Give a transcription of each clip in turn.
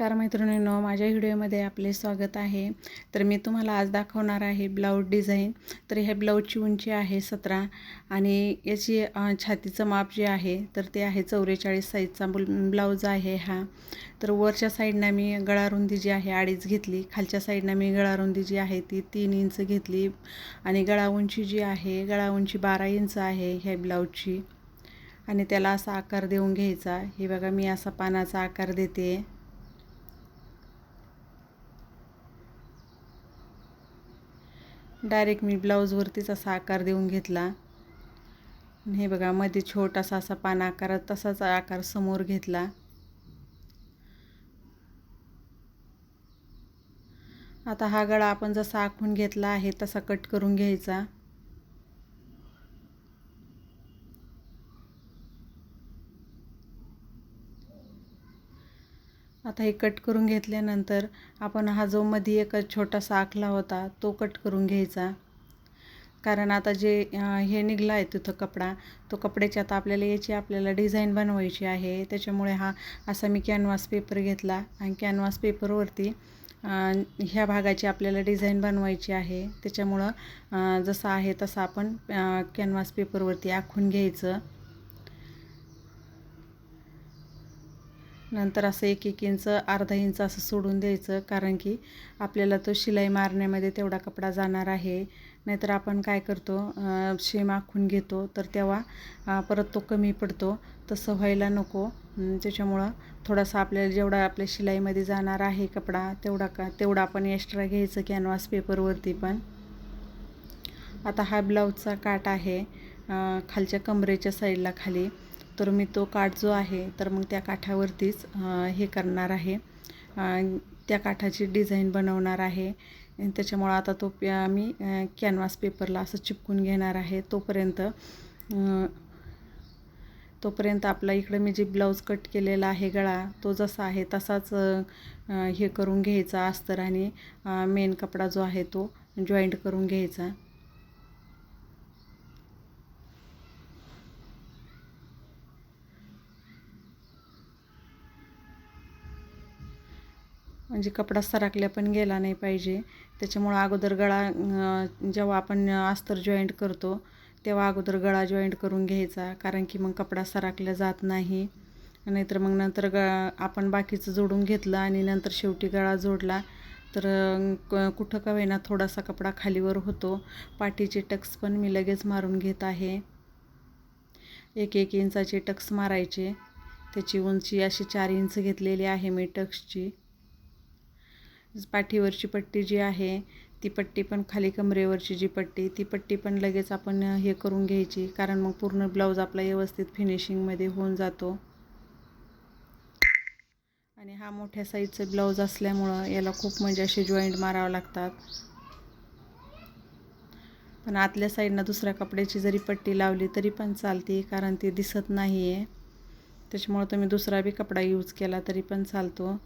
नमस्कार मैत्रिणींनो माझ्या व्हिडिओमध्ये आपले स्वागत आहे. तर मी तुम्हाला आज दाखवणार आहे ब्लाऊज डिझाईन. तर ह्या ब्लाऊजची उंची आहे सतरा आणि याची छातीचं माप जे आहे तर ते आहे चौवेचाळीस साईजचा ब्लाऊज आहे हा. तर वरच्या साईडनं मी गळारुंदी जी आहे अडीच घेतली खालच्या साईडनं मी गळारुंदी जी आहे ती तीन इंच घेतली आणि गळा उंची जी आहे गळा उंची बारा इंच आहे ह्या ब्लाऊजची. आणि त्याला असा आकार देऊन घ्यायचा. हे बघा मी असा पानाचा आकार देते. डायरेक्ट मी ब्लाऊजवरतीच असा आकार देऊन घेतला. हे बघा मध्ये छोटासा असा पान आकार तसाच आकार समोर घेतला. आता हा गळा आपण जसा आखून घेतला आहे तसा कट करून घ्यायचा. आता हे कट करून घेतल्यानंतर आपण हा जो मध्ये एक छोटासा आखला होता तो कट करून घ्यायचा. कारण आता जे हे निघला आहे तिथं कपडा तो कपड्याची आता आपल्याला याची आपल्याला डिझाईन बनवायची आहे. त्याच्यामुळे हा असा मी कॅनव्हास पेपर घेतला आणि कॅनव्हास पेपरवरती ह्या भागाची आपल्याला डिझाईन बनवायची आहे. त्याच्यामुळं जसं आहे तसं आपण कॅनव्हास पेपरवरती आखून घ्यायचं. नंतर असं एक एक इंच अर्धा इंच असं सोडून द्यायचं कारण की आपल्याला तो शिलाई मारण्यामध्ये तेवढा कपडा जाणार आहे. नाहीतर आपण काय करतो शेम आखून घेतो तर तेव्हा परत तो कमी पडतो. तसं व्हायला नको. त्याच्यामुळं थोडासा आपल्याला जेवढा आपल्या शिलाईमध्ये जाणार आहे कपडा तेवढा का तेवढा आपण एक्स्ट्रा घ्यायचं कॅनव्हास पेपरवरती पण. आता हा ब्लाऊजचा काट आहे खालच्या कमरेच्या साईडला खाली. तर मी तो काठ जो आहे तर मग त्या काठावरतीच हे करणार आहे. त्या काठाची डिझाईन बनवणार आहे. त्याच्यामुळं आता तो मी कॅनव्हास पेपरला असं चिपकून घेणार आहे. तोपर्यंत तोपर्यंत आपला इकडं मी जे ब्लाऊज कट केलेला आहे गळा तो जसा आहे तसाच हे करून घ्यायचा अस्तर आणि मेन कपडा जो आहे तो जॉईंट करून घ्यायचा. म्हणजे कपडा सरकल्या पण गेला नाही पाहिजे. त्याच्यामुळं अगोदर गळा जेव्हा आपण अस्तर जॉईंट करतो तेव्हा अगोदर गळा जॉईंट करून घ्यायचा कारण की मग कपडा सरकल्या जात नाही. नाहीतर मग नंतर ग आपण बाकीचं जोडून घेतलं आणि नंतर शेवटी गळा जोडला तर कुठं का होईना थोडासा कपडा खालीवर होतो. पाठीचे टक्स पण मी लगेच मारून घेत आहे. एक एक इंचाचे टक्स मारायचे. त्याची उंची अशी चार इंच घेतलेली आहे मी टक्सची. पाठीवरची पट्टी जी आहे ती पट्टी पण खाली कमरेवरची जी पट्टी ती पट्टी पण लगेच आपण हे करून घ्यायची. कारण मग पूर्ण ब्लाऊज आपला व्यवस्थित फिनिशिंगमध्ये होऊन जातो. आणि हा मोठ्या साईजचं ब्लाऊज असल्यामुळं याला खूप म्हणजे असे जॉईंट मारावं लागतात. पण आतल्या साईडनं दुसऱ्या कपड्याची जरी पट्टी लावली तरी पण चालते कारण ती दिसत नाही आहे त्याच्यामुळं तुम्ही दुसरा बी कपडा यूज केला तरी पण चालतो.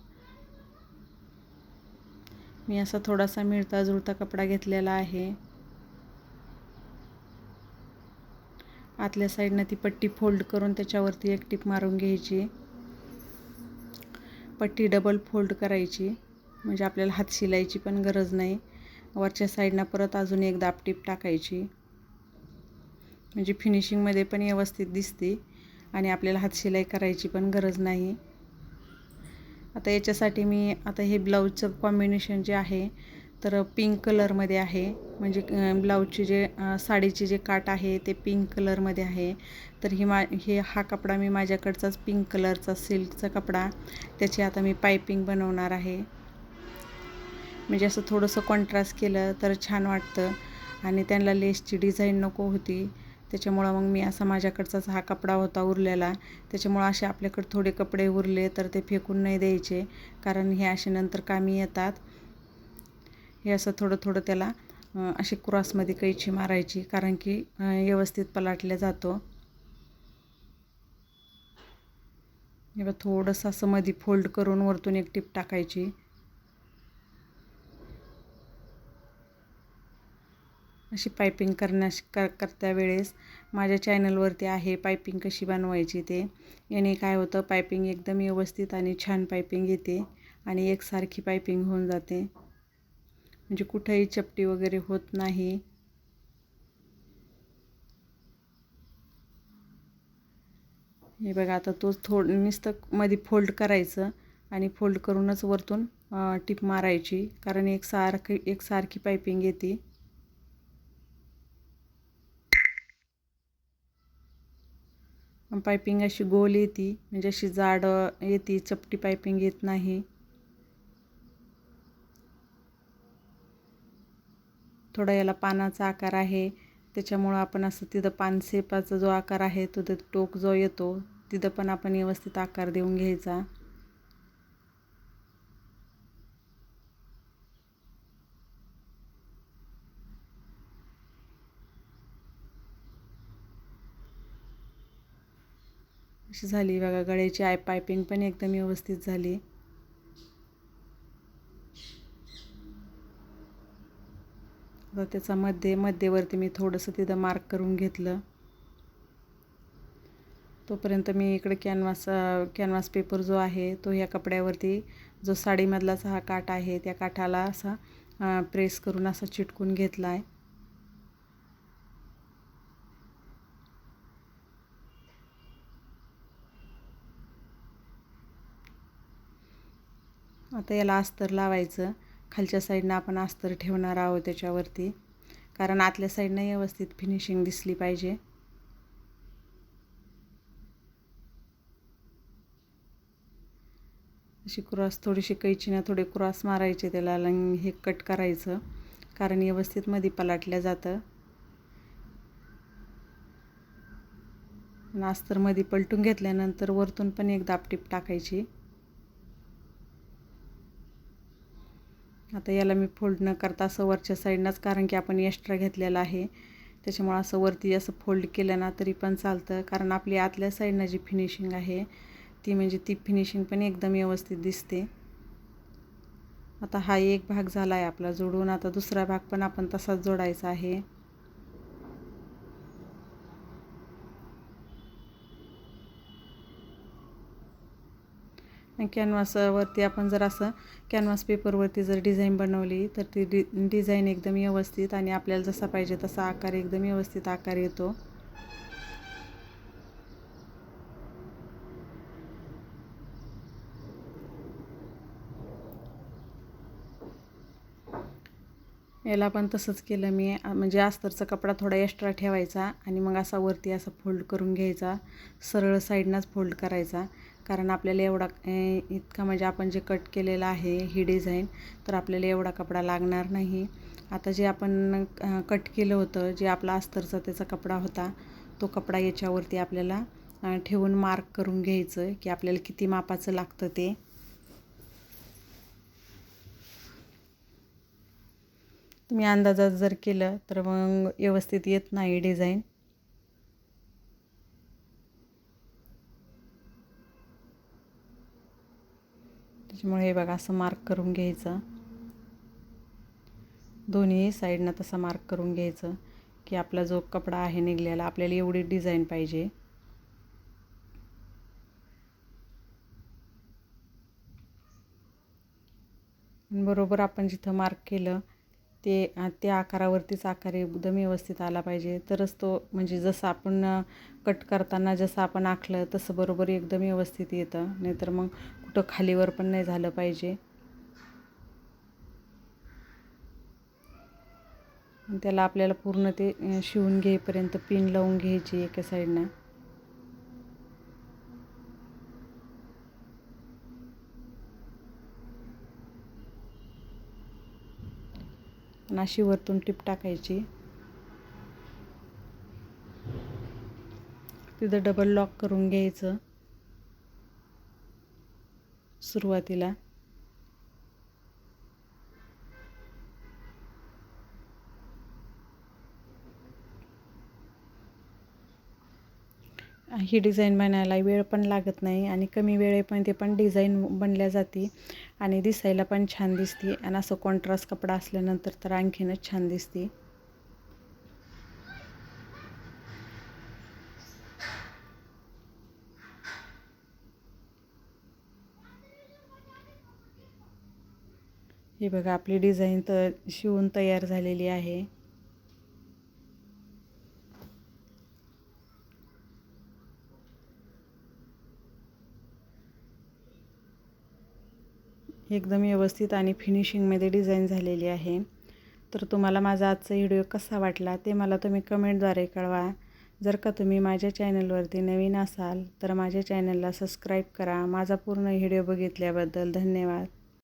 मी असा थोडासा मिळता जुळता कपडा घेतलेला आहे. आतल्या साईडनं ती पट्टी फोल्ड करून त्याच्यावरती एक टीप मारून घ्यायची. पट्टी डबल फोल्ड करायची. म्हणजे आपल्याला हात शिलायची पण गरज नाही. वरच्या साईडनं परत अजून एक दापटीप टाकायची. म्हणजे फिनिशिंगमध्ये पण व्यवस्थित दिसते आणि आपल्याला हात शिलाई करायची पण गरज नाही. आता याच्यासाठी मी आता हे ब्लाऊजचं कॉम्बिनेशन जे आहे तर पिंक कलरमध्ये आहे. म्हणजे ब्लाऊजचे जे साडीचे जे काट आहे ते पिंक कलरमध्ये आहे. तर ही मा हे हा कपडा मी माझ्याकडचाच पिंक कलरचा सिल्कचा कपडा. त्याची आता मी पायपिंग बनवणार आहे. म्हणजे असं थोडंसं कॉन्ट्रास्ट केलं तर छान वाटतं. आणि त्यांना लेसची डिझाईन नको होती. त्याच्यामुळं मग मी असा माझ्याकडचाच हा कपडा होता उरलेला. त्याच्यामुळं असे आपल्याकडे थोडे कपडे उरले तर ते फेकून नाही द्यायचे. कारण हे असे नंतर कामी येतात. हे असं थोडं थोडं त्याला अशी क्रॉसमध्ये कैची मारायची. कारण की व्यवस्थित पलाटल्या जातो. हे थोडंसं असं मध्ये फोल्ड करून वरतून एक टीप टाकायची. अशी पायपिंग करण्यास कर करत्या वेळेस माझ्या चॅनलवरती आहे पायपिंग कशी बनवायची ते. याने काय होतं पायपिंग एकदम व्यवस्थित आणि छान पायपिंग येते आणि एकसारखी पायपिंग होऊन जाते. म्हणजे कुठंही चपटी वगैरे होत नाही. हे बघा आता तो थोड नुसतं मध्ये फोल्ड करायचं आणि फोल्ड करूनच वरतून टिप मारायची. कारण एक सारखी एकसारखी पायपिंग येते. पायपिंग अशी गोल येते. म्हणजे अशी जाड येते चपटी पायपिंग येत नाही. थोडा याला पानाचा आकार आहे. त्याच्यामुळं आपण असं तिथं पानसेपाचा जो आकार आहे तो टोक जो येतो तिथं पण आपण व्यवस्थित आकार देऊन घ्यायचा. अशी झाली. बघा गळ्याची आय पायपिंग पण एकदम व्यवस्थित झाली. आता त्याचा मध्ये मध्येवरती मी थोडंसं तिथं मार्क करून घेतलं. तोपर्यंत मी इकडे कॅनव्हास कॅनव्हास पेपर जो आहे तो ह्या कपड्यावरती जो साडीमधलाचा हा काठ आहे त्या काठाला असा प्रेस करून असा चिटकून घेतला आहे आता याला अस्तर लावायचं. खालच्या साईडनं आपण अस्तर ठेवणार आहोत त्याच्यावरती. कारण आतल्या साईडनं व्यवस्थित फिनिशिंग दिसली पाहिजे. अशी क्रॉस थोडीशी कैचीनं थोडे क्रॉस मारायचे त्याला लंग हे कट करायचं. कारण व्यवस्थित मध्ये पलाटल्या जातं. मध्ये पलटून घेतल्यानंतर वरतून पण एक दापटीप टाकायची. आता याला मी फोल्ड न करता असं वरच्या साईडनंच कारण की आपण एक्स्ट्रा घेतलेलं आहे. त्याच्यामुळं असं वरती असं फोल्ड केलं ना तरी पण चालतं. कारण आपली आतल्या साईडनं जी फिनिशिंग आहे ती म्हणजे ती फिनिशिंग पण एकदम व्यवस्थित दिसते. आता हा एक भाग झाला आहे आपला जोडून. आता दुसरा भाग पण आपण तसाच जोडायचा आहे. कॅनव्हासवरती आपण जर असं कॅनव्हास पेपरवरती जर डिझाईन बनवली तर ती डि डिझाईन एकदम व्यवस्थित आणि आपल्याला जसा पाहिजे तसा आकार एकदम व्यवस्थित आकार येतो. याला पण तसंच केलं मी. म्हणजे अस्तरचा कपडा थोडा एक्स्ट्रा ठेवायचा आणि मग असा वरती असा फोल्ड करून घ्यायचा. सरळ साईडनंच फोल्ड करायचा. कारण आपल्याला एवढा इतका म्हणजे आपण जे कट केलेलं आहे ही डिझाईन तर आपल्याला एवढा कपडा लागणार नाही. आता जे आपण कट केलं होतं जे आपला अस्तरचा त्याचा कपडा होता तो कपडा याच्यावरती आपल्याला ठेवून मार्क करून घ्यायचं की आपल्याला किती मापाचं लागतं ते. तुम्ही अंदाजात जर केलं तर मग व्यवस्थित येत नाही डिझाईन त्याच्यामुळे हे बघा असं मार्क करून घ्यायचं. दोन्ही साईडनं तसं मार्क करून घ्यायचं की आपला जो कपडा आहे निघलेला आपल्याला एवढी डिझाईन पाहिजे. बरोबर आपण जिथं मार्क केलं ते त्या आकारावरतीच आकार एकदम व्यवस्थित आला पाहिजे. तरच तो म्हणजे जसं आपण कट करताना जसं आपण आखलं तसं बरोबर एकदम व्यवस्थित येतं. नाहीतर मग कुठं खालीवर पण नाही झालं पाहिजे. त्याला आपल्याला पूर्ण ते शिवून घेईपर्यंत पिन लावून घ्यायची एका साईडनं. अशी वरतून टिप टाकायची. तिथं डबल लॉक करून घ्यायचं. सुरुवातीला. ही डिझाईन बनायला वेळ पण लागत नाही आणि कमी वेळेमध्ये पण डिझाईन बनल्या जाते आणि दिसायला पण छान दिसते. आणि असं कॉन्ट्रास्ट कपडा असल्यानंतर तर आणखीनच छान दिसते. हे बघा आपली डिझाईन तर शिवून तयार झालेली आहे. एकदम व्यवस्थित आणि फिनिशिंगमध्ये डिझाईन झालेली आहे. तर तुम्हाला माझा आजचा व्हिडिओ कसा वाटला ते मला तुम्ही कमेंटद्वारे कळवा. जर का तुम्ही माझ्या चॅनलवरती नवीन असाल तर माझ्या चॅनलला सबस्क्राईब करा. माझा पूर्ण व्हिडिओ बघितल्याबद्दल धन्यवाद.